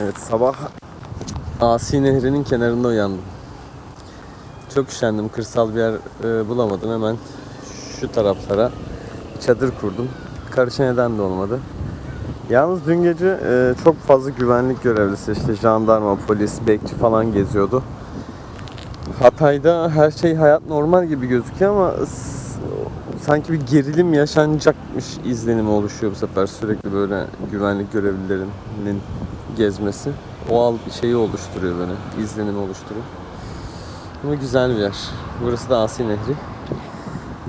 Evet sabah Asi Nehri'nin kenarında uyandım. Çok üşendim. Kırsal bir yer e, bulamadım. Hemen şu taraflara çadır kurdum. Karışa neden de olmadı. Yalnız dün gece e, çok fazla güvenlik görevlisi işte jandarma, polis, bekçi falan geziyordu. Hatay'da her şey hayat normal gibi gözüküyor ama sanki bir gerilim yaşanacakmış izlenimi oluşuyor bu sefer sürekli böyle güvenlik görevlilerinin gezmesi. O al bir şeyi oluşturuyor böyle izlenimi oluşturuyor. Ama güzel bir yer. Burası da Asi Nehri.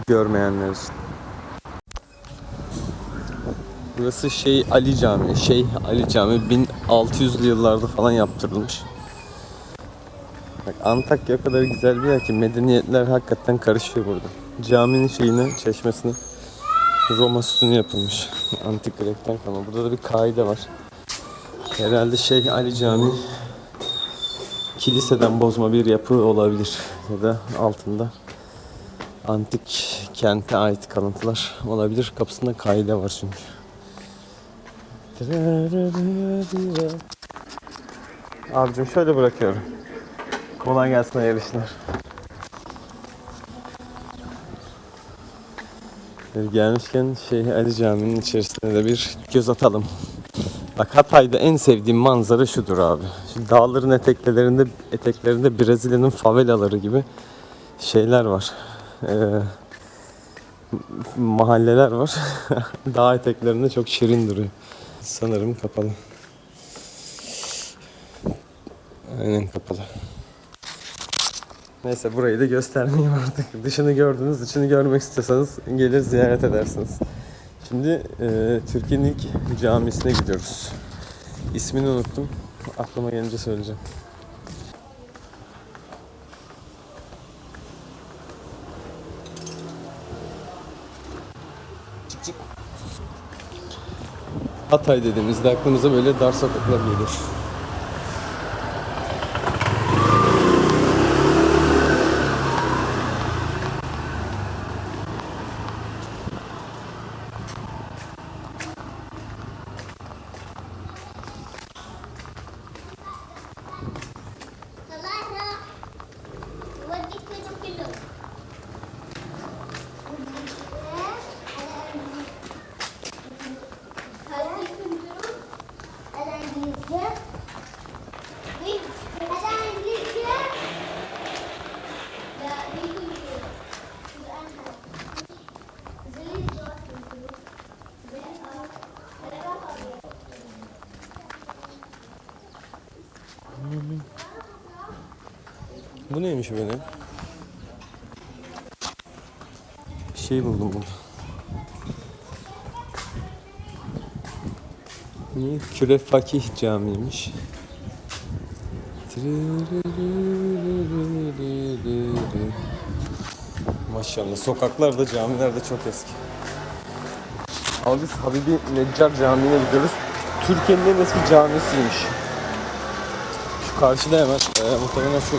Görmeyenler için. Burası şey Ali Camii. Şey Ali Camii 1600'lü yıllarda falan yaptırılmış. Bak Antakya kadar güzel bir yer ki medeniyetler hakikaten karışıyor burada. Caminin şeyine, çeşmesine Roma sütunu yapılmış. Antik Grek'ten kalma. Burada da bir kaide var. Herhalde şey Ali Camii kiliseden bozma bir yapı olabilir. Ya da altında antik kente ait kalıntılar olabilir. Kapısında kaide var çünkü. Abicim şöyle bırakıyorum. Kolay gelsin hayırlı işler. Gelmişken şey Ali Camii'nin içerisine de bir göz atalım. Bak Hatay'da en sevdiğim manzara şudur abi. Şu dağların eteklerinde eteklerinde Brezilya'nın favelaları gibi şeyler var. Ee, mahalleler var. Dağ eteklerinde çok şirin duruyor. Sanırım kapalı. Aynen kapalı. Neyse burayı da göstermeyeyim artık. Dışını gördünüz, içini görmek istiyorsanız gelir ziyaret edersiniz. Şimdi e, Türkiye'nin ilk camisine gidiyoruz. İsmini unuttum. Aklıma gelince söyleyeceğim. Çık çık. Hatay dediğimizde aklımıza böyle dar sokaklar gelir. Neymiş böyle? Bir şey buldum burada. Niye? Küre Fakih Camii'ymiş. Maşallah sokaklar da camiler de çok eski. Ama biz Habibi Neccar Camii'ne gidiyoruz. Türkiye'nin en eski camisiymiş. Şu karşıda hemen e, muhtemelen şu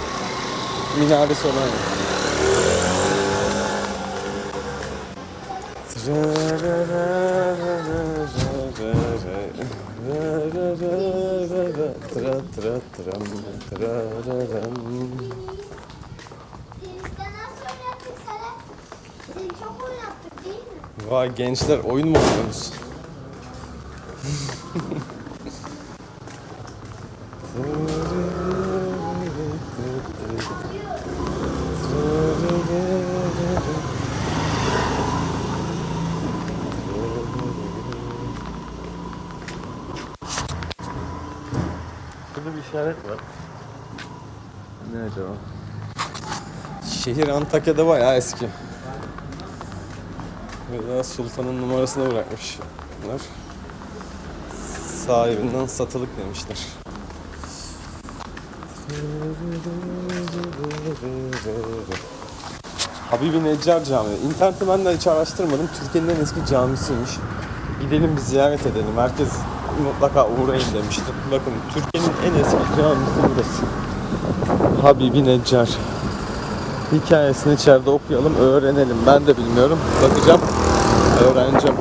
minaresi olan yer. Vay gençler oyun mu oynuyorsunuz? Burada bir işaret var. Ne acaba? Şehir Antakya'da bayağı eski. Burada sultanın numarasını bırakmışlar. Sahibinden satılık demişler. Habibi Neccar Camii. İnternette ben de hiç araştırmadım. Türkiye'nin en eski camisiymiş. Gidelim bir ziyaret edelim. Herkes mutlaka uğrayın demişti. Bakın Türkiye'nin en eski camisi burası. Habibi Neccar. Hikayesini içeride okuyalım, öğrenelim. Ben de bilmiyorum. Bakacağım, öğreneceğim.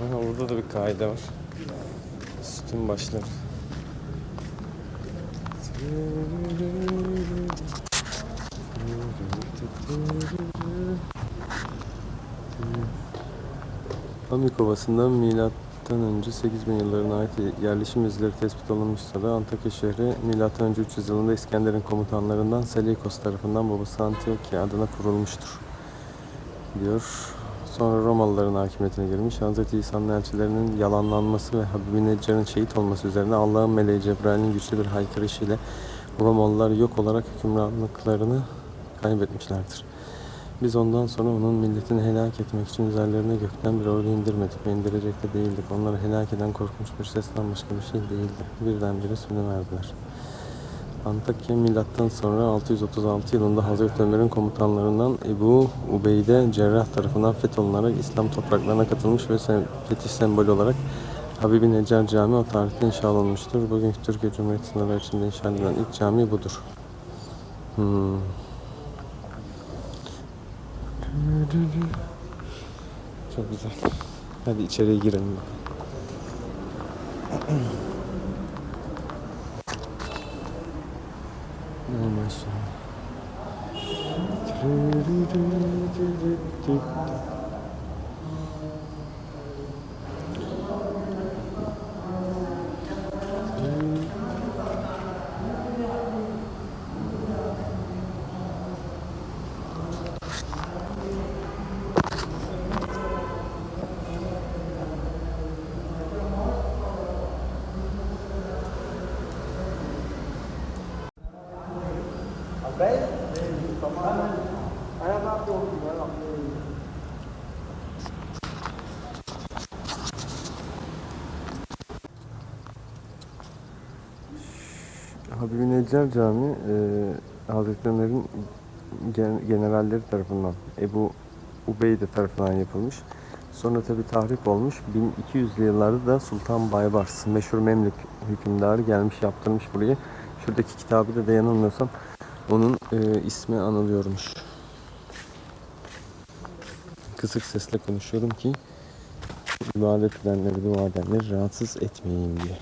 Aha, burada da bir kaide var. Sütun başları. Pamuk Ovası'ndan milattan önce 8000 yıllarına ait yerleşim izleri tespit olunmuşsa da Antakya şehri milattan önce 300 yılında İskender'in komutanlarından Seleukos tarafından babası Antiokia adına kurulmuştur diyor. Sonra Romalıların hakimiyetine girmiş. Hz. İsa'nın elçilerinin yalanlanması ve Habibi Neccar'ın şehit olması üzerine Allah'ın meleği Cebrail'in güçlü bir haykırışıyla Romalılar yok olarak hükümranlıklarını kaybetmişlerdir. Biz ondan sonra onun milletini helak etmek için üzerlerine gökten bir ordu indirmedik ve indirecek de değildik. Onları helak eden korkunç bir sesten başka bir şey değildi. Birdenbire sönüverdiler. Antakya milattan sonra 636 yılında Hazreti Ömer'in komutanlarından Ebu Ubeyde Cerrah tarafından fetholunarak İslam topraklarına katılmış ve fetih sembolü olarak Habibi Necar Camii o tarihte inşa olunmuştur. Bugünkü Türkiye Cumhuriyeti sınırları içinde inşa edilen ilk cami budur. Hmm. Çok güzel. Hadi içeriye girelim bakalım. Ay maşallah. Habibi Neccar Camii e, Hazreti Ömer'in gen- generalleri tarafından Ebu Ubeyde tarafından yapılmış. Sonra tabi tahrip olmuş. 1200'lü yıllarda da Sultan Baybars meşhur Memlük hükümdarı gelmiş yaptırmış burayı. Şuradaki kitabı da yanılmıyorsam onun e, ismi anılıyormuş. Kısık sesle konuşuyorum ki ibadet edenleri, dua edenleri rahatsız etmeyeyim diye.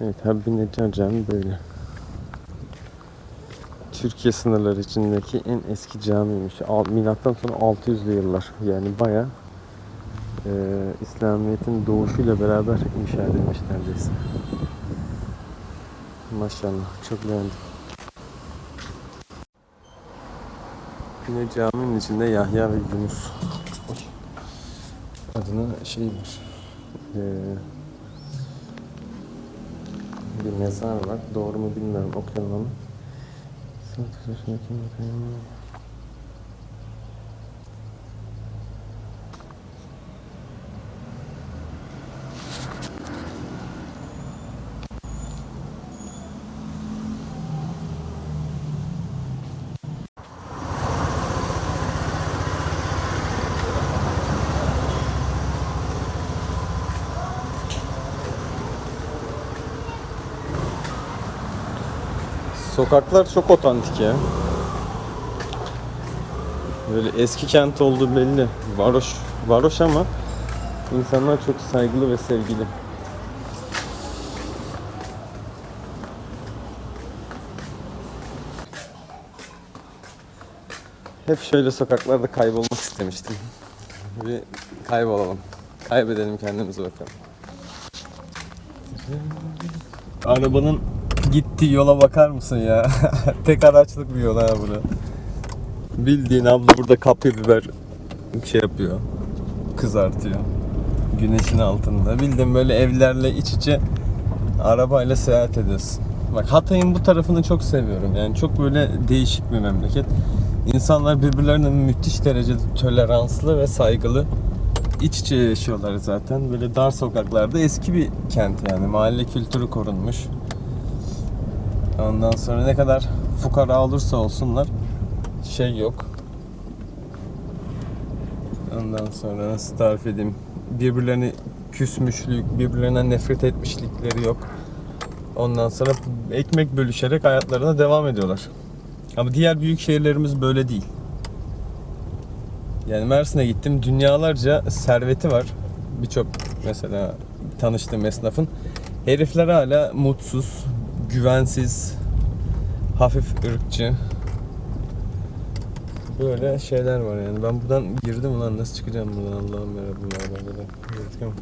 Evet, Habibi Neccar Camii böyle. Türkiye sınırları içindeki en eski camiymiş. Milattan sonra 600'lü yıllar. Yani baya İslamiyet'in doğuşuyla beraber inşa edilmiş neredeyse. Maşallah. Çok beğendim. Yine caminin içinde Yahya ve Yunus adına şey var. Ee, bir mezar var. Doğru mu bilmiyorum. Okuyalım ama. Sanat yaşındaki Sokaklar çok otantik ya. Böyle eski kent olduğu belli. Varoş, varoş ama insanlar çok saygılı ve sevgili. Hep şöyle sokaklarda kaybolmak istemiştim. Bir kaybolalım. Kaybedelim kendimizi bakalım. Arabanın gittiği yola bakar mısın ya? Tek araçlık bir yol ha bura. Bildiğin abla burada kapya biber şey yapıyor. Kızartıyor. Güneşin altında. Bildiğin böyle evlerle iç içe arabayla seyahat ediyorsun. Bak Hatay'ın bu tarafını çok seviyorum. Yani çok böyle değişik bir memleket. İnsanlar birbirlerine müthiş derecede toleranslı ve saygılı. İç içe yaşıyorlar zaten. Böyle dar sokaklarda eski bir kent yani. Mahalle kültürü korunmuş. Ondan sonra ne kadar fukara olursa olsunlar şey yok. Ondan sonra nasıl tarif edeyim? Birbirlerini küsmüşlük, birbirlerine nefret etmişlikleri yok. Ondan sonra ekmek bölüşerek hayatlarına devam ediyorlar. Ama diğer büyük şehirlerimiz böyle değil. Yani Mersin'e gittim. Dünyalarca serveti var. Birçok mesela tanıştığım esnafın. Herifler hala mutsuz, güvensiz, hafif ırkçı. Böyle şeyler var yani. Ben buradan girdim ulan nasıl çıkacağım buradan Allah'ım yarabbim yarabbim. Girdim.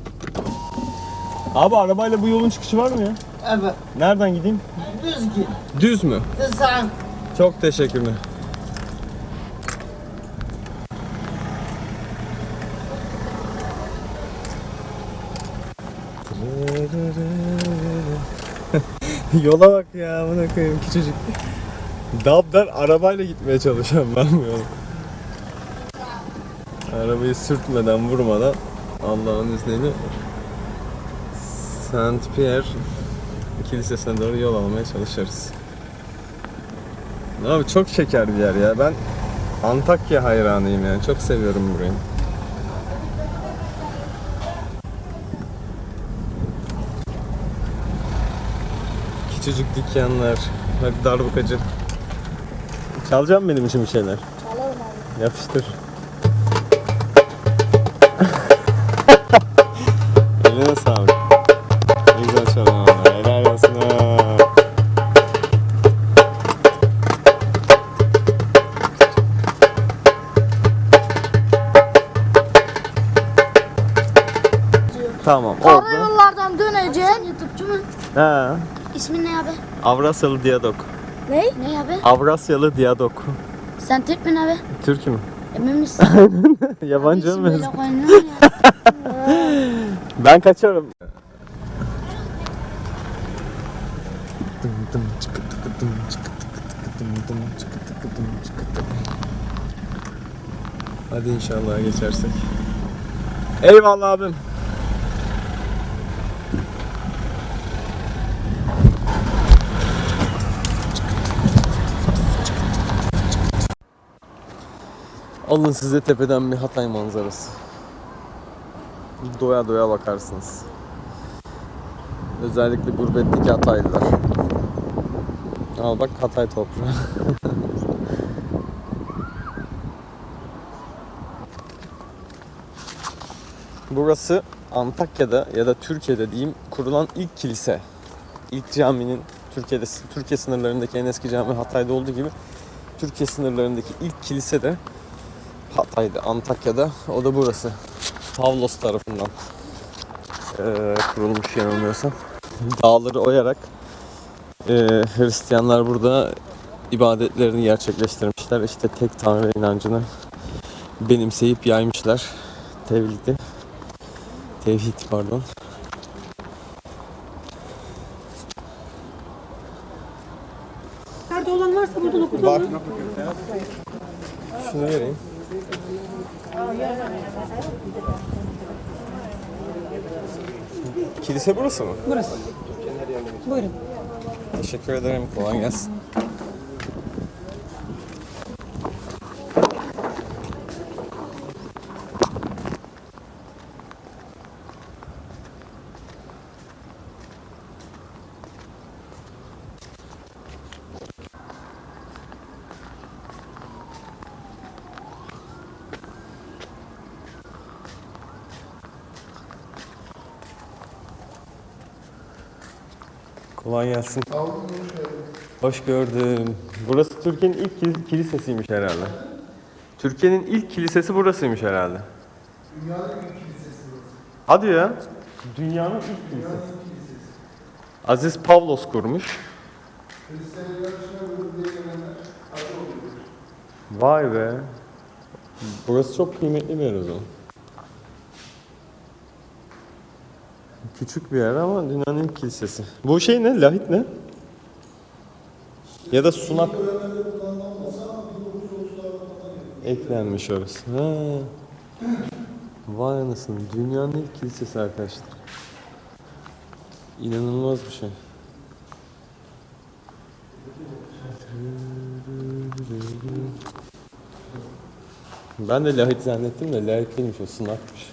Abi arabayla bu yolun çıkışı var mı ya? Evet. Nereden gideyim? Düz git. Düz mü? Kızan. Çok teşekkürler. Yola bak ya buna koyayım küçücük. Dabdar arabayla gitmeye çalışıyorum ben bu yola. Arabayı sürtmeden vurmadan Allah'ın izniyle Saint Pierre Kilisesi'ne doğru yol almaya çalışırız. Abi çok şeker bir yer ya. Ben Antakya hayranıyım yani. Çok seviyorum burayı. Küçücük dükkanlar. Bak darbukacı. Çalacağım benim için bir şeyler. Çalalım abi. Yapıştır. Abi? Avrasyalı Diyadok. Ne? Ne abi? Avrasyalı Diyadok. Sen Türk mü abi? Türk mü? Emin misin? Yabancı mı? Ben kaçıyorum. Hadi inşallah geçersek. Eyvallah abim. Alın size tepeden bir Hatay manzarası. Doya doya bakarsınız. Özellikle gurbetteki Hataylılar. Al bak Hatay toprağı. Burası Antakya'da ya da Türkiye'de diyeyim kurulan ilk kilise. İlk caminin Türkiye'de Türkiye sınırlarındaki en eski cami Hatay'da olduğu gibi Türkiye sınırlarındaki ilk kilise de Hatay'da, Antakya'da. O da burası. Pavlos tarafından eee, kurulmuş yanılmıyorsam. Dağları oyarak eee, Hristiyanlar burada ibadetlerini gerçekleştirmişler. İşte tek tanrı inancını benimseyip yaymışlar. Tevhidi. Tevhid pardon. Nerede olan varsa burada dokuz Var. Şunu vereyim. Kilise burası mı? Burası. Buyurun. Teşekkür ederim. Kolay gelsin. Gelsin. Hoş gördüm. Burası Türkiye'nin ilk kil- kilisesiymiş herhalde. Türkiye'nin ilk kilisesi burasıymış herhalde. Dünyanın ilk kilisesi Hadi ya. Dünyanın ilk kilisesi. Aziz Pavlos kurmuş. Vay be. Burası çok kıymetli bir yer o zaman. Küçük bir yer ama dünyanın ilk kilisesi. Bu şey ne? Lahit ne? Ya da sunak. Eklenmiş orası. Ha. Vay anasını. Dünyanın ilk kilisesi arkadaşlar. İnanılmaz bir şey. Ben de lahit zannettim de lahit değilmiş o sunakmış.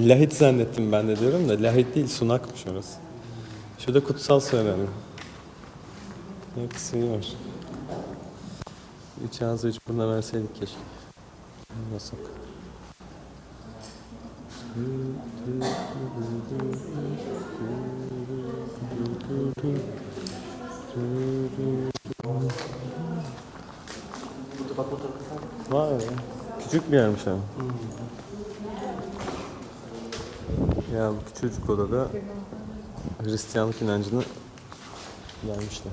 Lahit zannettim ben de diyorum da lahit değil sunakmış orası. Şurada kutsal su önemli. Hepsi var. İç ağzı üç buruna verseydik keşke. Nasıl? Vay be. Küçük bir yermiş ama. Ya bu küçücük odada Hristiyanlık inancını vermişler.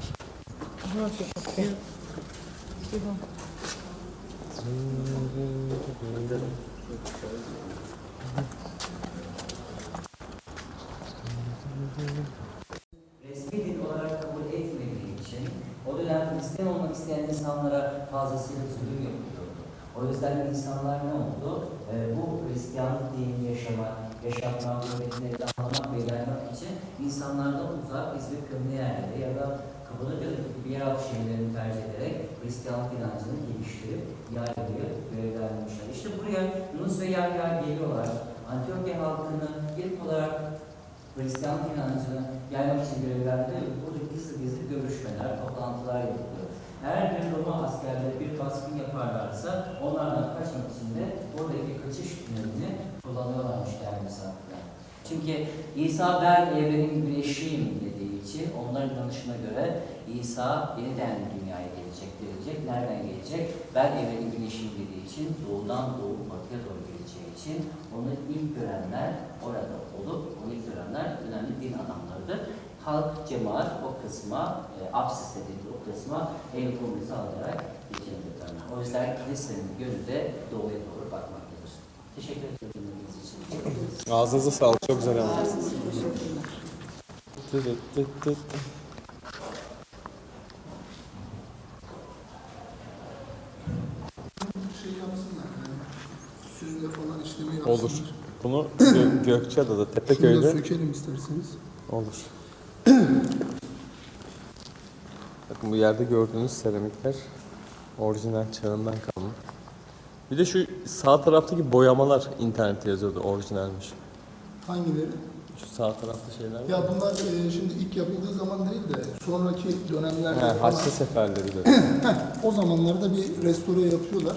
resmi din olarak kabul etmediği için o dönem Hristiyan olmak isteyen insanlara fazlasıyla zulüm yapılıyordu. O yüzden insanlar ne oldu? Ee, bu Hristiyanlık dinini yaşamak, yaşatmak, öğretileri anlamak ve yaymak için insanlardan uzak İzmir kömür yerleri ya da Kapadokya gibi yeraltı şehirlerini tercih ederek Hristiyanlık inancını geliştirip yaymayı görevlendirmişler. İşte buraya Yunus ve Yahya geliyorlar. Antiyokya halkını ilk olarak Hristiyan inancını yaymak için görevlendirdi. Burada gizli gizli görüşmeler, toplantılar yapıldı. Eğer bir Roma askerleri bir baskın yaparlarsa onlardan kaçmak için de oradaki kaçış tünelini kullanıyorlarmış değerli misafirler. Çünkü İsa ben evrenin güneşiyim dediği için onların inanışına göre İsa yeniden dünyaya gelecek denilecek. Nereden gelecek? Ben evrenin güneşiyim dediği için doğudan doğup batıya doğru geleceği için onu ilk görenler orada olup onu ilk görenler önemli din adamlarıdır. Halk, cemaat o kısma, e, apsis dediğimiz o kısma el kolunu sağlayarak geçirebilirler. O yüzden kilisenin yönü de doğuya doğru bakmaktadır. Teşekkür ederim. Ağzınıza sağlık. Çok güzel şey yapsınlar. Olur. Bunu Gö- Gökçeada'da, Şunu da Tepeköy'de sökelim isterseniz. olur. Bakın bu yerde gördüğünüz seramikler orijinal çağından kalma. Bir de şu sağ taraftaki boyamalar internette yazıyordu orijinalmiş. Hangileri? Şu sağ tarafta şeyler var. Ya bunlar e, şimdi ilk yapıldığı zaman değil de sonraki dönemlerde He, falan, Haçlı seferleri de. o zamanlarda bir restore yapıyorlar.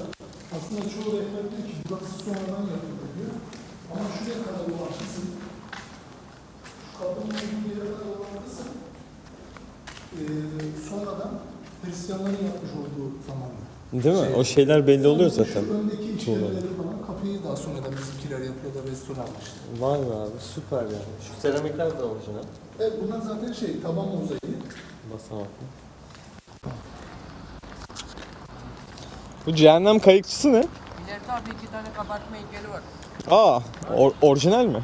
Aslında çoğu rehber diyor ki burası sonradan yapıldı diyor. Ama şuraya kadar kısım, şu kapının olduğu yere kadar kısım e, sonradan Hristiyanların yapmış olduğu zamanlar. Değil mi? O şeyler belli oluyor Şu zaten. öndeki işlemleri falan kapıyı daha sonradan bizimkiler yapıyor da restore almışlar. Vay be abi süper yani. Şu seramikler de orijinal. Evet bunlar zaten şey taban mozaiği. Basamaklı. Bu cehennem kayıkçısı ne? İleride abi iki tane kabartma heykeli var. Aa, or- orijinal mi?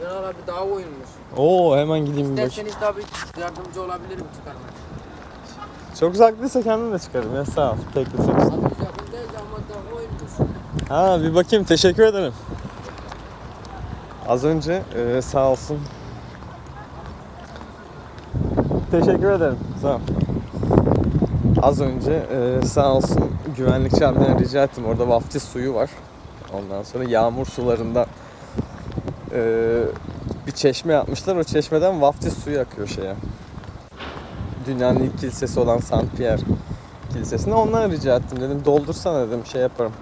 Orijinal abi daha oyulmuş. Oo, hemen gideyim bir bakayım. İsterseniz tabii yardımcı olabilirim çıkarmak. Çok uzaklıysa kendim de çıkarım ya sağ ol. Oyulmuş. Ha bir bakayım teşekkür ederim. Az önce e, sağ olsun. Teşekkür ederim. Sağ ol. Az önce e, sağ olsun güvenlikçi abiden rica ettim. Orada vaftiz suyu var. Ondan sonra yağmur sularında e, bir çeşme yapmışlar. O çeşmeden vaftiz suyu akıyor şeye. Dünyanın ilk kilisesi olan Saint Pierre Kilisesi'ne ondan rica ettim. Dedim doldursana dedim şey yaparım.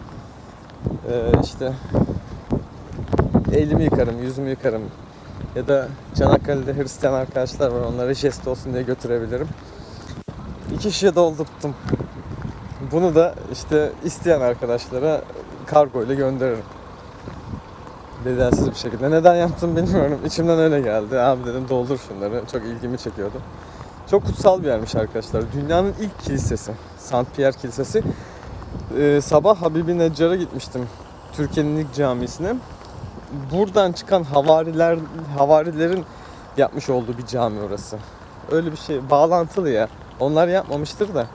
Ee, işte elimi yıkarım, yüzümü yıkarım. Ya da Çanakkale'de Hristiyan arkadaşlar var onlara jest olsun diye götürebilirim. İki şişe doldurttum. Bunu da işte isteyen arkadaşlara kargo ile gönderirim. Bedelsiz bir şekilde. Neden yaptım bilmiyorum. İçimden öyle geldi. Abi dedim doldur şunları. Çok ilgimi çekiyordu. Çok kutsal bir yermiş arkadaşlar. Dünyanın ilk kilisesi. Saint Pierre Kilisesi. Ee, sabah Habibi Neccar'a gitmiştim. Türkiye'nin ilk camisine. Buradan çıkan havariler havarilerin yapmış olduğu bir cami orası. Öyle bir şey bağlantılı ya. Onlar yapmamıştır da.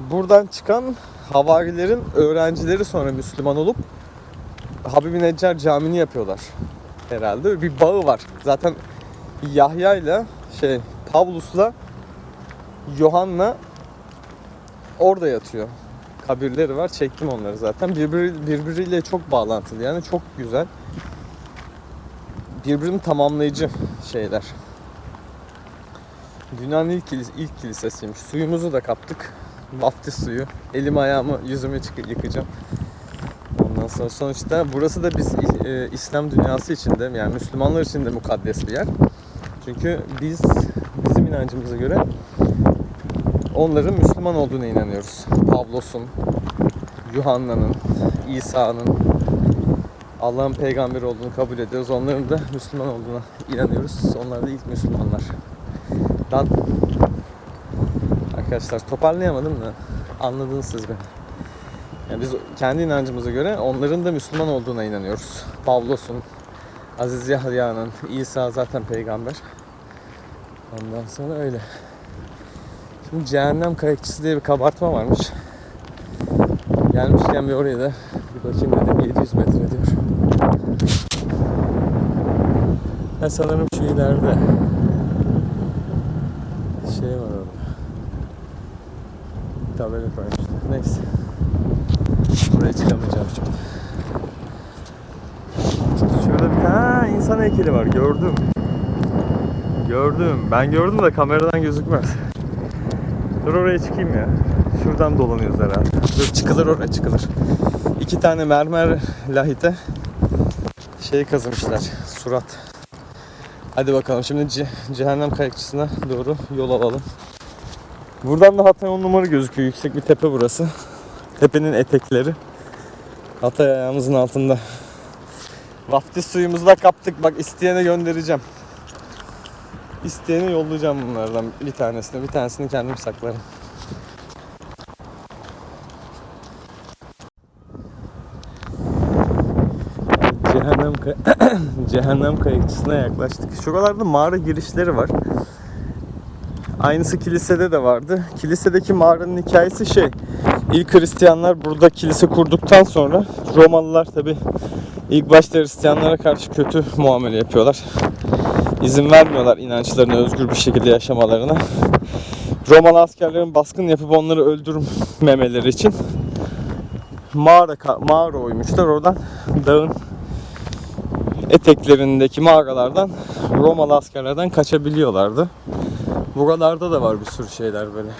Buradan çıkan havarilerin öğrencileri sonra Müslüman olup Habibi Neccar Camii'ni yapıyorlar herhalde. Bir bağı var. Zaten Yahya ile şey Pavlus'la Yohanna orada yatıyor. Kabirleri var. Çektim onları zaten. Birbiri, birbiriyle çok bağlantılı. Yani çok güzel. birbirini tamamlayıcı şeyler. Dünyanın ilk, kilis- ilk kilisesiymiş. Suyumuzu da kaptık. Vaftiz suyu. Elimi ayağımı yüzümü yıkayacağım. Ondan sonra sonuçta burası da biz e, İslam dünyası içinde yani Müslümanlar için de mukaddes bir yer. Çünkü biz bizim inancımıza göre onların Müslüman olduğuna inanıyoruz. Pavlos'un, Yuhanna'nın, İsa'nın Allah'ın peygamberi olduğunu kabul ediyoruz. Onların da Müslüman olduğuna inanıyoruz. Onlar da ilk Müslümanlar. Dan Arkadaşlar toparlayamadım da anladınız siz beni. Yani biz kendi inancımıza göre onların da Müslüman olduğuna inanıyoruz. Pavlos'un, Aziz Yahya'nın, İsa zaten peygamber. Ondan sonra öyle. Şimdi cehennem kayıkçısı diye bir kabartma varmış. Gelmişken bir oraya da bir bakayım dedim 700 metre diyor. Ha sanırım şu ileride şey var orada. Tabela koymuşlar. Neyse. Buraya çıkamayacağım şimdi. Şurada bir tane insan heykeli var. Gördüm. Gördüm. Ben gördüm de kameradan gözükmez. Dur oraya çıkayım ya. Şuradan dolanıyoruz herhalde. Dur çıkılır oraya çıkılır. İki tane mermer lahite şey kazımışlar. Surat. Hadi bakalım şimdi ce- cehennem kayıkçısına doğru yol alalım. Buradan da Hatay 10 numara gözüküyor. Yüksek bir tepe burası. Tepenin etekleri. Hatay ayağımızın altında. Vaftiz suyumuzu da kaptık. Bak isteyene göndereceğim. İsteyene yollayacağım bunlardan bir tanesini. Bir tanesini kendim saklarım. Cehennem, kay- Cehennem kayıkçısına yaklaştık. Şuralarda mağara girişleri var. Aynısı kilisede de vardı. Kilisedeki mağaranın hikayesi şey. İlk Hristiyanlar burada kilise kurduktan sonra Romalılar tabi ilk başta Hristiyanlara karşı kötü muamele yapıyorlar. İzin vermiyorlar inançlarını özgür bir şekilde yaşamalarına. Romalı askerlerin baskın yapıp onları öldürmemeleri için mağara mağara oymuşlar. Oradan dağın eteklerindeki mağaralardan Romalı askerlerden kaçabiliyorlardı. Buralarda da var bir sürü şeyler böyle.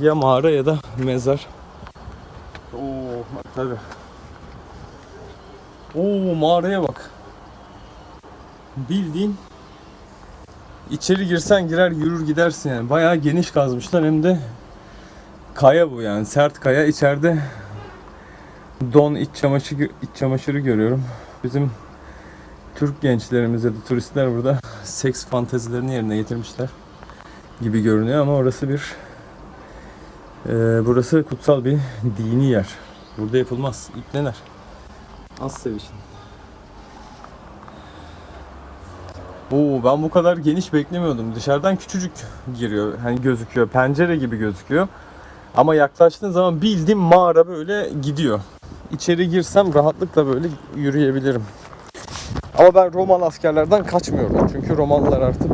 Ya mağara ya da mezar. Oo tabi. Oo mağaraya bak. Bildiğin içeri girsen girer yürür gidersin yani. Bayağı geniş kazmışlar hem de kaya bu yani sert kaya içeride don iç çamaşırı iç çamaşırı görüyorum. Bizim Türk gençlerimiz ya turistler burada seks fantezilerini yerine getirmişler gibi görünüyor ama orası bir e, burası kutsal bir dini yer. Burada yapılmaz. İpneler. Az sevişin. Oo, ben bu kadar geniş beklemiyordum. Dışarıdan küçücük giriyor. Hani gözüküyor. Pencere gibi gözüküyor. Ama yaklaştığın zaman bildiğim mağara böyle gidiyor. İçeri girsem rahatlıkla böyle yürüyebilirim. Ama ben Romalı askerlerden kaçmıyorum. Çünkü Romalılar artık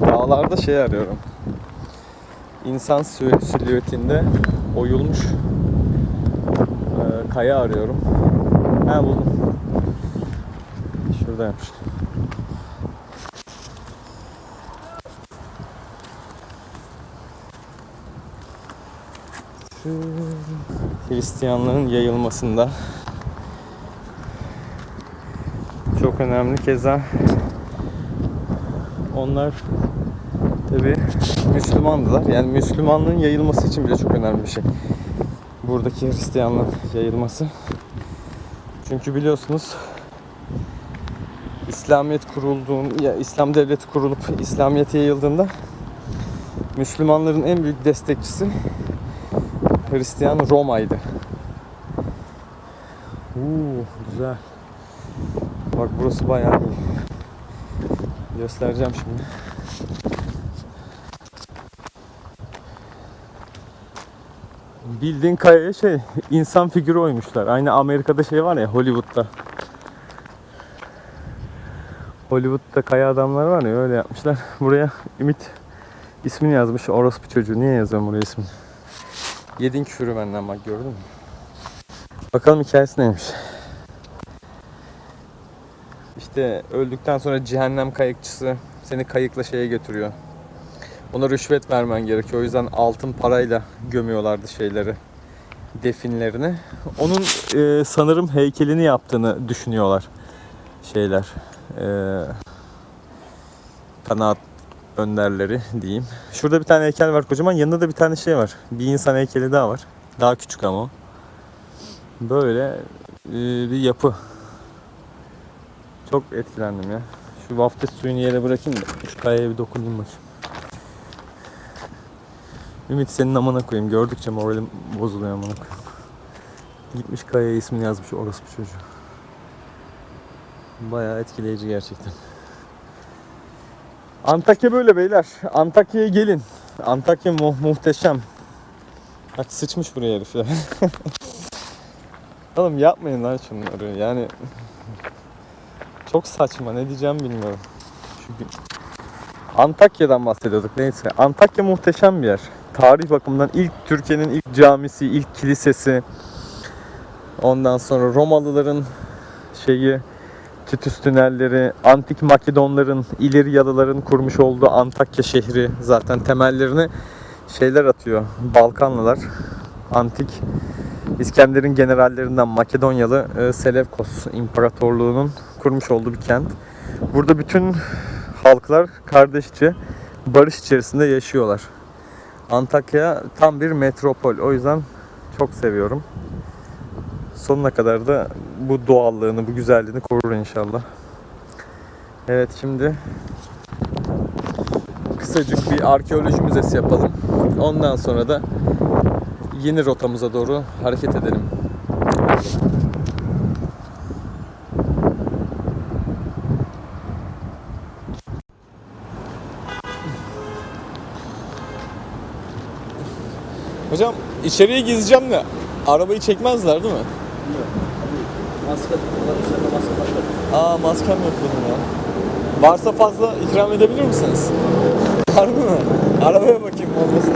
Dağlarda şey arıyorum. İnsan silüetinde oyulmuş e, kaya arıyorum. Ha buldum. Şurada yapmıştım. Hristiyanlığın yayılmasında çok önemli. Keza onlar tabi Müslümandılar. Yani Müslümanlığın yayılması için bile çok önemli bir şey. Buradaki Hristiyanlığın yayılması. Çünkü biliyorsunuz İslamiyet kurulduğun ya İslam devleti kurulup İslamiyet yayıldığında Müslümanların en büyük destekçisi Hristiyan Roma'ydı. Uuu güzel. Bak burası bayağı iyi. Göstereceğim şimdi. Bildiğin kayaya şey insan figürü oymuşlar. Aynı Amerika'da şey var ya Hollywood'da. Hollywood'da kaya adamlar var ya öyle yapmışlar. Buraya Ümit ismini yazmış. Orospu çocuğu. Niye yazıyorum buraya ismini? Yedin küfürü benden bak gördün mü? Bakalım hikayesi neymiş. İşte öldükten sonra cehennem kayıkçısı seni kayıkla şeye götürüyor. Ona rüşvet vermen gerekiyor. O yüzden altın parayla gömüyorlardı şeyleri, definlerini. Onun e, sanırım heykelini yaptığını düşünüyorlar şeyler. E, kanaat önderleri diyeyim. Şurada bir tane heykel var kocaman. Yanında da bir tane şey var. Bir insan heykeli daha var. Daha küçük ama o. Böyle e, bir yapı. Çok etkilendim ya. Şu vaftiz suyunu yere bırakayım da şu kayaya bir dokunayım bakayım. Ümit senin amına koyayım. Gördükçe moralim bozuluyor amına koyayım. Gitmiş kayaya ismini yazmış orospu çocuğu. Bayağı etkileyici gerçekten. Antakya böyle beyler. Antakya'ya gelin. Antakya mu- muhteşem. Bak sıçmış buraya herif ya. Oğlum yapmayın lan şunları. Yani çok saçma. Ne diyeceğim bilmiyorum. Çünkü Antakya'dan bahsediyorduk neyse. Antakya muhteşem bir yer. Tarih bakımından ilk Türkiye'nin ilk camisi, ilk kilisesi. Ondan sonra Romalıların şeyi, Titus tünelleri, antik Makedonların, ileri yalıların kurmuş olduğu Antakya şehri zaten temellerini şeyler atıyor. Balkanlılar, antik İskender'in generallerinden Makedonyalı e, Selevkos İmparatorluğu'nun kurmuş olduğu bir kent. Burada bütün halklar kardeşçe barış içerisinde yaşıyorlar. Antakya tam bir metropol. O yüzden çok seviyorum. Sonuna kadar da bu doğallığını, bu güzelliğini korur inşallah. Evet şimdi kısacık bir arkeoloji müzesi yapalım. Ondan sonra da yeni rotamıza doğru hareket edelim. Hocam içeriye gizleyeceğim de arabayı çekmezler değil mi? Maske kullanırsan da maske takar. Aa maskem yok benim ya. Varsa fazla ikram edebilir misiniz? Var mı? Arabaya bakayım olmasın